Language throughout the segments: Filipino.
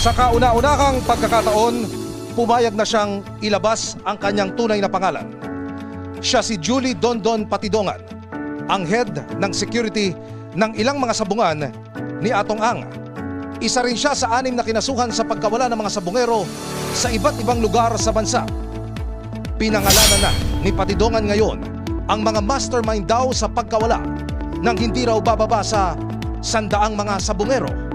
Sa kauna-unahang pagkakataon, pumayag na siyang ilabas ang kanyang tunay na pangalan. Siya si Julie Dondon Patidongan, ang head ng security ng ilang mga sabungan ni Atong Ang. Isa rin siya sa anim na kinasuhan sa pagkawala ng mga sabungero sa iba't ibang lugar sa bansa. Pinangalanan na ni Patidongan ngayon ang mga mastermind daw sa pagkawala nang hindi raw bababa sa sandaang mga sabungero.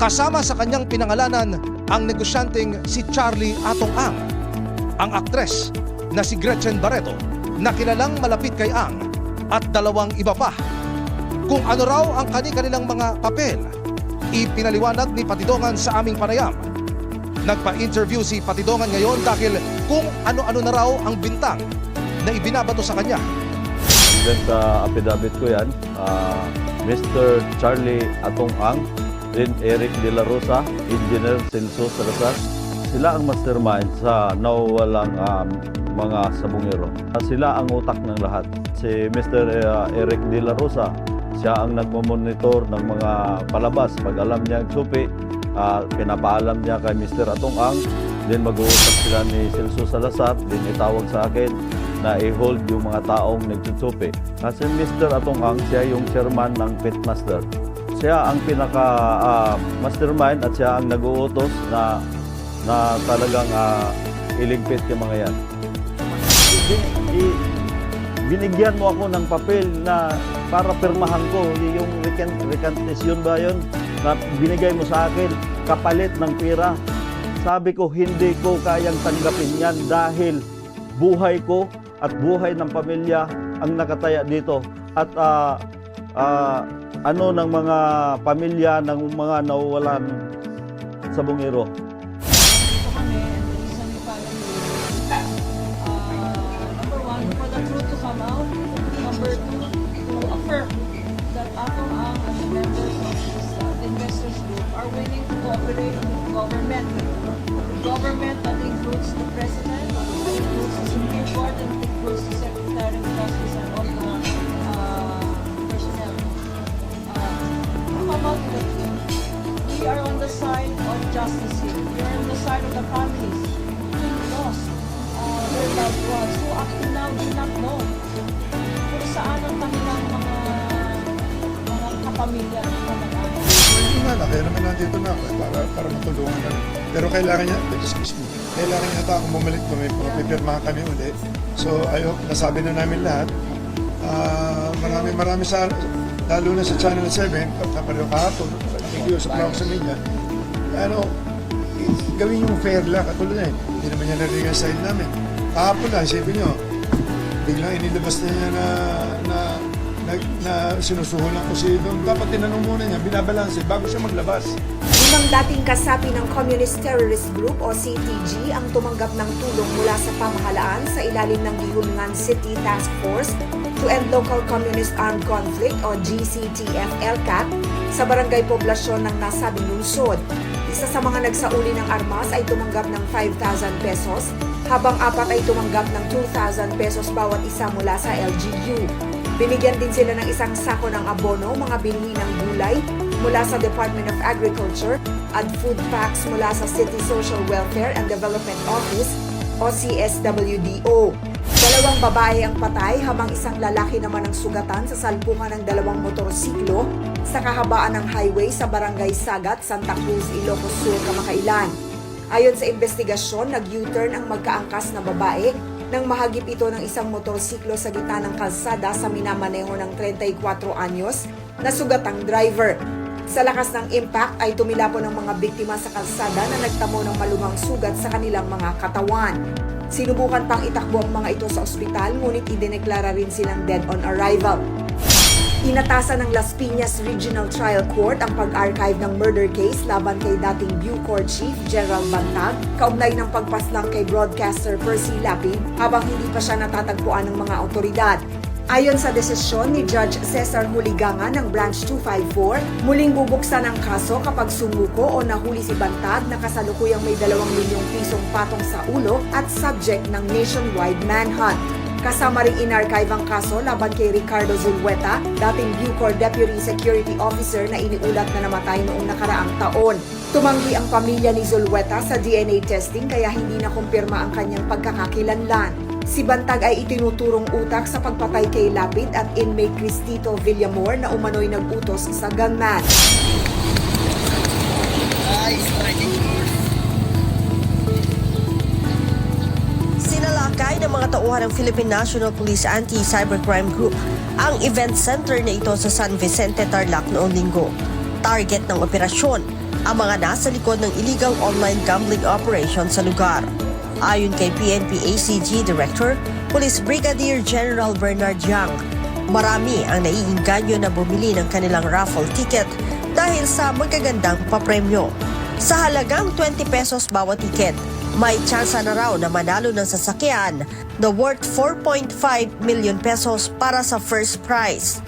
Kasama sa kanyang pinangalanan ang negosyanteng si Charlie Atong Ang, ang aktres na si Gretchen Barreto na kilalang malapit kay Ang at dalawang iba pa. Kung ano raw ang kani-kanilang mga papel, ipinaliwanag ni Patidongan sa aming panayam. Nagpa-interview si Patidongan ngayon dahil kung ano-ano na raw ang bintang na ibinabato sa kanya. Hanggang sa affidavit ko yan, ah, Mr. Charlie Atong Ang, then Eric De La Rosa, Engineer Celso Salazar, sila ang mastermind sa nawawalang um, mga sabungero. Sila ang utak ng lahat. Si Mr. ah, Eric De La Rosa, siya ang nagmamonitor ng mga palabas. Pag alam niya ang supi, ah, pinapaalam niya kay Mr. Atong Ang, then mag-uusap sila ni Celso Salazar, then itawag sa akin, na i-hold yung mga taong nagtutsupi. Kasi Mr. Atong Ang, siya yung chairman ng Pitmaster. Siya ang pinaka ah, mastermind at siya ang nag-uutos na na talagang ah, iligpit yung mga yan. Binigyan mo ako ng papel na para pirmahan ko yung recant, recantation ba yun na binigay mo sa akin kapalit ng pera. Sabi ko hindi ko kayang tanggapin yan dahil buhay ko at buhay ng pamilya ang nakataya dito at ah, ah, ano ng mga pamilya ng mga nawawalan sa bungiro. Follow you, kaya naman nandito na ako eh, para, para matulungan na. Pero kailangan niya, excuse me, kailangan niya akong bumalik doon, may pipirmahan kami ulit. So, I nasabi na namin lahat. Ah, marami, marami sa, lalo na sa Channel 7, kapareho kahapon, nakikiusap lang ako sa media. Ano, gawin yung fair lang, katulad na eh. Hindi naman niya narinig ang side namin. Kahapon lang, isipin niyo, biglang inilabas na niya na, na, na, sinusuhulan ko si Don. Dapat tinanong muna niya, binabalanse bago siya maglabas. Limang dating kasapi ng Communist Terrorist Group o CTG ang tumanggap ng tulong mula sa pamahalaan sa ilalim ng Gihungan City Task Force to End Local Communist Armed Conflict o GCTF-LCAC sa barangay poblasyon ng nasabing lungsod. Isa sa mga nagsauli ng armas ay tumanggap ng 5,000 pesos, habang apat ay tumanggap ng 2,000 pesos bawat isa mula sa LGU. Binigyan din sila ng isang sako ng abono, mga binhi ng gulay mula sa Department of Agriculture at food packs mula sa City Social Welfare and Development Office o CSWDO. Dalawang babae ang patay habang isang lalaki naman ang sugatan sa salpukan ng dalawang motorsiklo sa kahabaan ng highway sa Barangay Sagat, Santa Cruz, Ilocos Sur, Kamakailan. Ayon sa investigasyon, nag-U-turn ang magkaangkas na babae nang mahagip ito ng isang motorsiklo sa gitna ng kalsada sa minamaneho ng 34 anyos na sugatang driver. Sa lakas ng impact ay tumilapon ang mga biktima sa kalsada na nagtamo ng malumang sugat sa kanilang mga katawan. Sinubukan pang itakbo ang mga ito sa ospital ngunit idineklara rin silang dead on arrival. Inatasan ng Las Piñas Regional Trial Court ang pag-archive ng murder case laban kay dating Bucor Chief Gerald Bantag kaugnay ng pagpaslang kay broadcaster Percy Lapid habang hindi pa siya natatagpuan ng mga otoridad. Ayon sa desisyon ni Judge Cesar Huliganga ng Branch 254, muling bubuksan ang kaso kapag sumuko o nahuli si Bantag na kasalukuyang may 2 milyong pisong patong sa ulo at subject ng nationwide manhunt. Kasama ring inarchive ang kaso laban kay Ricardo Zulueta, dating Bucor Deputy Security Officer na iniulat na namatay noong nakaraang taon. Tumanggi ang pamilya ni Zulueta sa DNA testing kaya hindi na kumpirma ang kanyang pagkakakilanlan. Si Bantag ay itinuturong utak sa pagpatay kay Lapid at inmate Cristito Villamor na umano'y nag-utos sa gunman. Ng mga tauhan ng Philippine National Police Anti-Cybercrime Group ang event center na ito sa San Vicente, Tarlac noong linggo. Target ng operasyon ang mga nasa likod ng illegal online gambling operation sa lugar. Ayon kay PNP ACG Director, Police Brigadier General Bernard Yang, marami ang naiinganyo na bumili ng kanilang raffle ticket dahil sa magagandang papremyo. Sa halagang 20 pesos bawat tiket, may tsansa na raw na manalo ng sasakyan na worth 4.5 million pesos para sa first prize.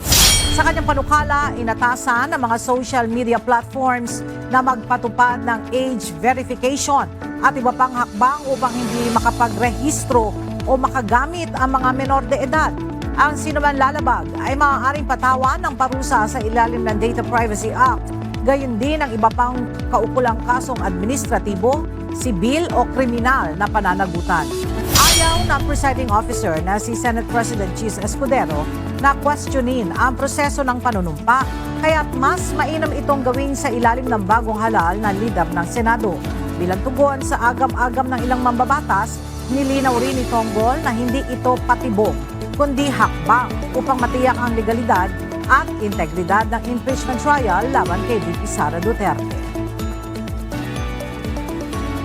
Sa kanyang panukala, inatasan ng mga social media platforms na magpatupad ng age verification at iba pang hakbang upang hindi makapagrehistro o makagamit ang mga menor de edad. Ang sinuman lalabag ay maaaring patawan ng parusa sa ilalim ng Data Privacy Act. Gayon din ang iba pang kaukulang kasong administratibo, sibil o kriminal na pananagutan. Ayaw ng presiding officer na si Senate President Chis Escudero na questionin ang proseso ng panunumpa kaya't mas mainam itong gawin sa ilalim ng bagong halal na leader ng Senado. Bilang tugon sa agam-agam ng ilang mambabatas, nilinaw rin ni Tonggol na hindi ito patibong, kundi hakbang upang matiyak ang legalidad at integridad ng impeachment trial laban kay VP Sara Duterte.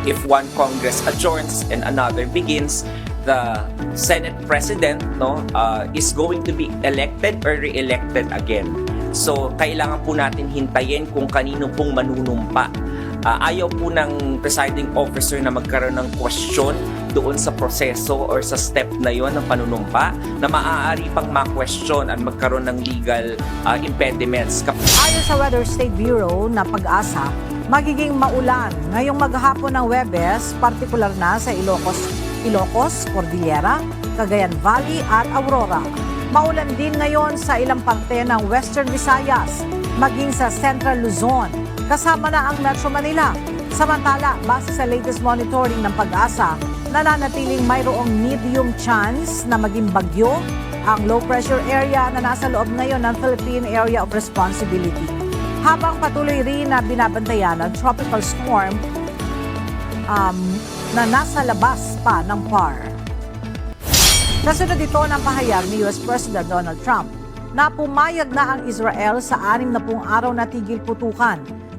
If one Congress adjourns and another begins, the Senate President no uh, is going to be elected or re-elected again. So kailangan po natin hintayin kung kanino pong manunumpa. Uh, ayaw po ng presiding officer na magkaroon ng question doon sa proseso or sa step na yon ng panunumpa na maaari pang ma-question at magkaroon ng legal uh, impediments. Ayon sa Weather State Bureau na pag-asa, magiging maulan ngayong maghapon ng Webes, partikular na sa Ilocos, Ilocos, Cordillera, Cagayan Valley at Aurora. Maulan din ngayon sa ilang parte ng Western Visayas, maging sa Central Luzon, kasama na ang Metro Manila. Samantala, base sa latest monitoring ng pag-asa, nananatiling mayroong medium chance na maging bagyo ang low pressure area na nasa loob ngayon ng Philippine Area of Responsibility. Habang patuloy rin na binabantayan ang tropical storm um, na nasa labas pa ng PAR. Kasunod ito ng pahayag ni US President Donald Trump na pumayag na ang Israel sa anim na pung araw na tigil putukan.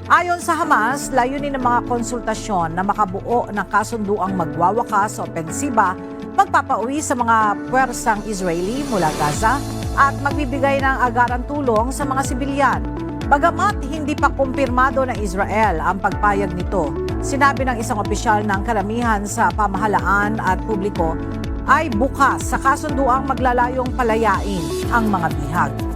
Ayon sa Hamas, layunin ng mga konsultasyon na makabuo ng kasunduang magwawakas sa opensiba, magpapauwi sa mga puwersang Israeli mula Gaza at magbibigay ng agarang tulong sa mga sibilyan. Bagamat hindi pa kumpirmado ng Israel ang pagpayag nito, sinabi ng isang opisyal ng karamihan sa pamahalaan at publiko ay bukas sa kasunduang maglalayong palayain ang mga bihag.